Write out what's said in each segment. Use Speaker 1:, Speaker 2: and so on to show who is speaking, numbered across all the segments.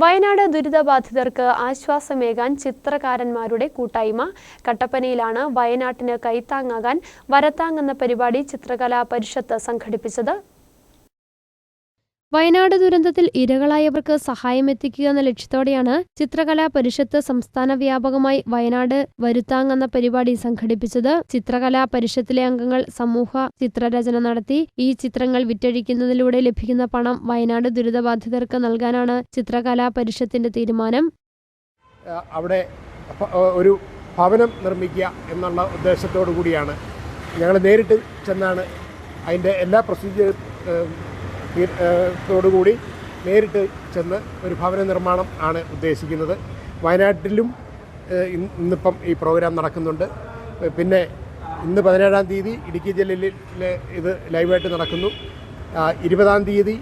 Speaker 1: വയനാട് ദുരിതബാധിതർക്ക് ആശ്വാസമേകാൻ ചിത്രകാരന്മാരുടെ കൂട്ടായ്മ. കട്ടപ്പനയിലാണ് വയനാട്ടിന് കൈത്താങ്ങാകാൻ വരത്താങ്ങെന്ന പരിപാടി ചിത്രകലാ പരിഷത്ത് സംഘടിപ്പിച്ചത്. വയനാട് ദുരന്തത്തിൽ ഇരകളായവർക്ക് സഹായം എത്തിക്കുക എന്ന ലക്ഷ്യത്തോടെയാണ് ചിത്രകലാ പരിഷത്ത് സംസ്ഥാന വ്യാപകമായി വയനാട് വരുത്താങ് എന്ന പരിപാടി സംഘടിപ്പിച്ചത്. ചിത്രകലാ പരിഷത്തിലെ അംഗങ്ങൾ സമൂഹ ചിത്രരചന നടത്തി. ഈ ചിത്രങ്ങൾ വിറ്റഴിക്കുന്നതിലൂടെ ലഭിക്കുന്ന പണം വയനാട് ദുരിതബാധിതർക്ക് നൽകാനാണ് ചിത്രകലാ പരിഷത്തിന്റെ തീരുമാനം.
Speaker 2: അവിടെ ഒരു ഭവനം നിർമ്മിക്കുക എന്നുള്ള ഉദ്ദേശത്തോടു കൂടിയാണ് ഞങ്ങൾ നേരിട്ട് ചെന്നാണ് അതിന്റെ എല്ലാ പ്രൊസീജിയർ ത്തോടുകൂടി നേരിട്ട് ചെന്ന് ഒരു ഭവന നിർമ്മാണം ആണ് ഉദ്ദേശിക്കുന്നത്. വയനാട്ടിലും ഇന്നിപ്പം ഈ പ്രോഗ്രാം നടക്കുന്നുണ്ട്. പിന്നെ ഇന്ന് പതിനേഴാം തീയതി ഇടുക്കി ജില്ലയിൽ ഇത് ലൈവായിട്ട് നടക്കുന്നു. ഇരുപതാം തീയതി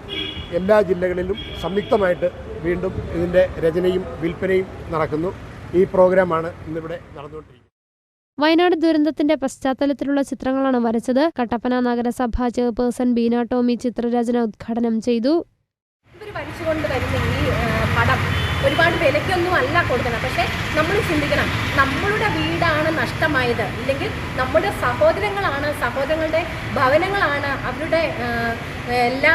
Speaker 2: എല്ലാ ജില്ലകളിലും സംയുക്തമായിട്ട് വീണ്ടും ഇതിന്റെ രചനയും വിൽപ്പനയും നടക്കുന്നു. ഈ പ്രോഗ്രാമാണ് ഇന്നിവിടെ നടന്നുകൊണ്ടിരിക്കുന്നത്.
Speaker 1: വയനാട് ദുരന്തത്തിന്റെ പശ്ചാത്തലത്തിലുള്ള ചിത്രങ്ങളാണ് വരച്ചത്. കട്ടപ്പന നഗരസഭ ചെയർപേഴ്സൺ ബീന ടോമി ചിത്രരചന ഉദ്ഘാടനം ചെയ്തു.
Speaker 3: ഈ ഒരുപാട് വിലയ്ക്കൊന്നും അല്ല കൊടുക്കുന്നത്. പക്ഷേ നമ്മൾ ചിന്തിക്കണം നമ്മളുടെ വീടാണ് നഷ്ടമായത്. ഇല്ലെങ്കിൽ നമ്മുടെ സഹോദരങ്ങളാണ് സഹോദരങ്ങളുടെ ഭവനങ്ങളാണ് അവരുടെ എല്ലാ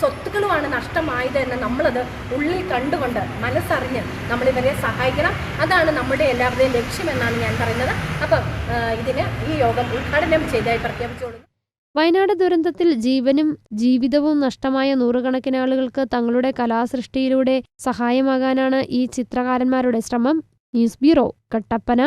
Speaker 3: സ്വത്തുക്കളുമാണ് നഷ്ടമായത് എന്ന് നമ്മളത് ഉള്ളിൽ കണ്ടുകൊണ്ട് മനസ്സറിഞ്ഞ് നമ്മളിവരെ സഹായിക്കണം. അതാണ് നമ്മുടെ എല്ലാവരുടെയും ലക്ഷ്യമെന്നാണ് ഞാൻ പറയുന്നത്. അപ്പം ഇതിന് ഈ യോഗം ഉദ്ഘാടനം ചെയ്തായി പ്രഖ്യാപിച്ചുകൊള്ളുന്നു.
Speaker 1: വയനാട് ദുരന്തത്തിൽ ജീവനും ജീവിതവും നഷ്ടമായ നൂറുകണക്കിന് ആളുകൾക്ക് തങ്ങളുടെ കലാസൃഷ്ടിയിലൂടെ സഹായമാകാനാണ് ഈ ചിത്രകാരന്മാരുടെ ശ്രമം. News bureau Kattappana.